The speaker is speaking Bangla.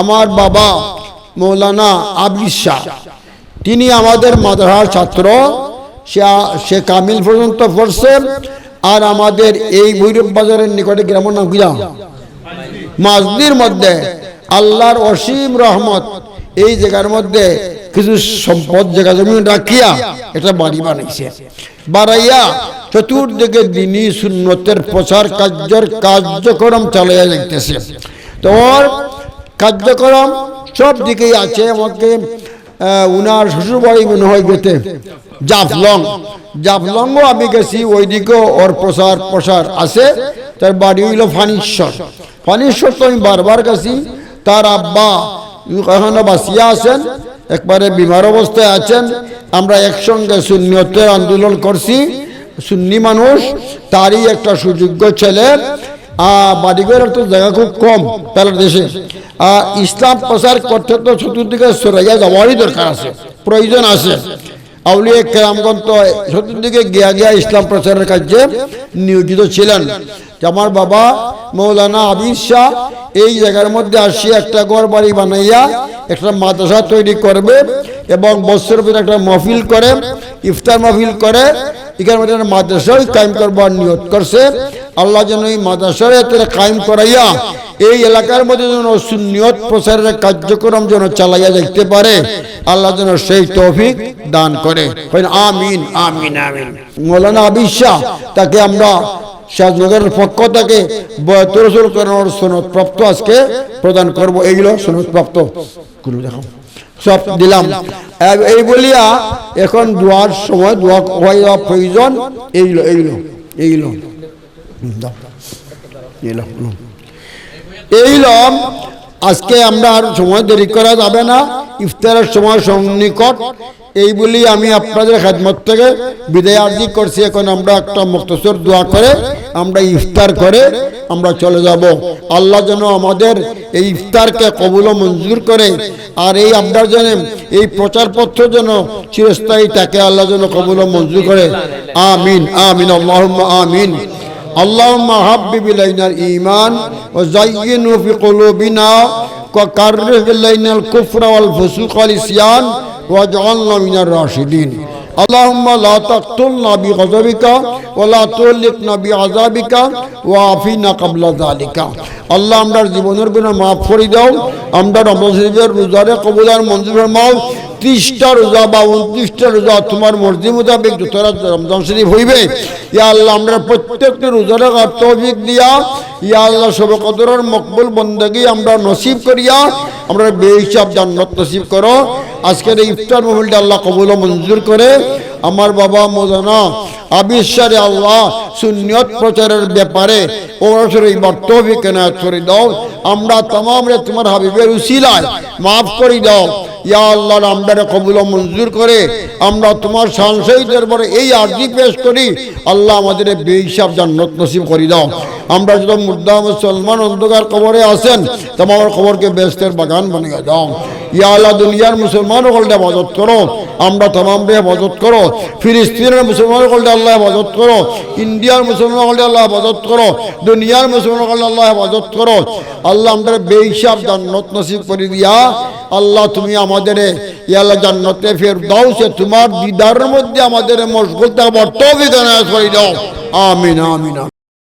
আমার বাবা মৌলানা আবির শাহ। তিনি আমাদের মাদ্রাসার ছাত্র। সে কামিল পর্যন্ত পড়ছে আর আমাদের এই ভৈরব বাজারের নিকটে গ্রামের নাম মাজদির মধ্যে আল্লাহর অসীম রহমত। এই জায়গার মধ্যে কিছু সম্পদ জায়গা জমি রাখিয়া একটা বাড়ি বানাইছে। বাড়াইয়া চতুর্দিকে দিনী সুন্নতের প্রচার কার্যর কার্যক্রম চালাইয়া যাইতেছে। তো ওর কার্যক্রম সব দিকেই আছে আমাকে উনার শ্বশুর বাড়ি মনে হয় গেতে জাফলং। জাফলংও আমি গেছি, ওইদিকেও ওর প্রসার প্রসার আছে, তার বাড়ি হইল ফানিশ্বর। ফানিশ্বর তো আমি বারবার গেছি, তার আব্বা এখনও বাঁচিয়া আছেন, একবারে বিমার অবস্থায় আছেন, আমরা একসঙ্গে শূন্যতের আন্দোলন করছি, সুন্নি মানুষ, তারই একটা সুযোগ্য ছেলে বাড়িঘরের তো জায়গা খুব কম পেলার দেশে। ইসলাম প্রচার করতে তো চতুর্দিকে সরাইয়া যাওয়ারই দরকার আছে, প্রয়োজন আছে। আউলিয়া কেরামগঞ্জ তো চতুর্দিকে গিয়া গিয়া ইসলাম প্রচারের কাজে নিয়োজিত ছিলেন। আমার বাবা মৌলানা আবির শাহ এই জায়গার মধ্যে আসি একটা ঘর বাড়ি বানাইয়া একটা মাদ্রাসা তৈরি করবে এবং বছর একটা মহফিল করে, ইফতার মহফিল করে, এখানে মধ্যে মাদ্রাসাও কায়েম করবার নিয়ত করছে। আল্লাহ যেন এই মাদ্রাসার এতে কায়েম করাইয়া এই এলাকার মধ্যে যেন সুনিয়ত প্রচারের কার্যক্রম যেন চালাইয়া দেখতে পারে, আল্লাহ যেন সেই তৌফিক দান করে। আমিন আমিন আমিন। মৌলানা আবির তাকে আমরা শাহনগরের পক্ষ থেকে বয়তরসুল করানোর সনদ প্রাপ্ত আজকে প্রদান করব। এইগুলো সনদ প্রাপ্তগুলো দেখো, সব দিলাম। এই বলিয়া এখন দোয়ার সময় দোয়া যাওয়া প্রয়োজন। এইগুলো এইগুলো এইগুলো হুম। এইগুলো আজকে আমরা আর সময় দেরি করা যাবে না। ইফতারের সময় সন্নিকট। এই বলি আমি আপনাদের খেদমত থেকে বিদায় আর্জি করছি। এখন আমরা একটা মুক্তসর দোয়া করে আমরা ইফতার করে আমরা চলে যাব। আল্লাহ যেন আমাদের এই ইফতারকে কবুল মঞ্জুর করে। আর এই আপনার যেন এই প্রচারপত্র যেন চিরস্থায়ী তাকে আল্লাহ যেন কবুল মঞ্জুর করে। আমিন আমিন আমিন। اللهم حبب إلينا الإيمان وزينه في قلوبنا وكره إلينا الكفر والفسوق والعصيان واجعلنا من الراشدين اللهم لا تقتلنا بغضبك ولا تهلكنا بعذابك وعافنا قبل ذلك আল্লাহ আমরা জীবনের গুণা মাফ করে দাও আমরা রমজানের রোজারে কবুলার মঞ্জুর মাও ত্রিশটা রোজা বা উনত্রিশটা রোজা তোমার মর্জি মোতাবেক যতটা রমজান শরীফ হইবে, ইয়া আল্লাহ আমরা প্রত্যেকটি রোজারে তৌফিক দিয়া, ইয়া আল্লাহ সব কদরের মকবুল বন্দগি আমরা নসিব করিয়া, আমরা বেহিসাব জান্নাত নসিব করো। আজকের এই ইফতার মহলটা আল্লাহ কবুল মঞ্জুর করে। আমার বাবা মোদানা আবিশ্বরে আল্লাহ সুন্নিয়ত প্রচারের ব্যাপারে এইবার তৌফিক কেনায়ত করে দাও। আমরা তমাম তোমার হাবিবের উসিলায় মাফ করে দাও। ইয়া আল্লাহ, আমরা কবুল মঞ্জুর করে আমরা তোমার সাংসই দরবারে এই আর্জি পেশ করি। আল্লাহ আমাদের বেহিসাব জান্নাত নসিব করে দাও। আমরা যত মুদ্দা মুসলমান অন্ধকার কবরে আছেন তোমার কবরকে বেস্তের বাগান বানিয়ে দাও। ইয়া আল্লাহ, দুনিয়ার মুসলমান হলটা মদত করো। আমরা তমাম রে মদত করো। ফিলিস্তিনের মুসলমান হলটা আল্লাহ মদত করো। ইন্ডিয়ার মুসলমান হলটা আল্লাহ মদত করো। দুনিয়ার মুসলমান হলটা আল্লাহ মদত করো। আল্লাহ আমাদের বেহিসাব জান্নাত নসিব করে দিয়া। আল্লাহ তুমি আমাদের জান্নাতে ফের দাও সে তোমার দিদারের মধ্যে আমাদের মশগুল থাকবার তৌফিক আমিন আমিন।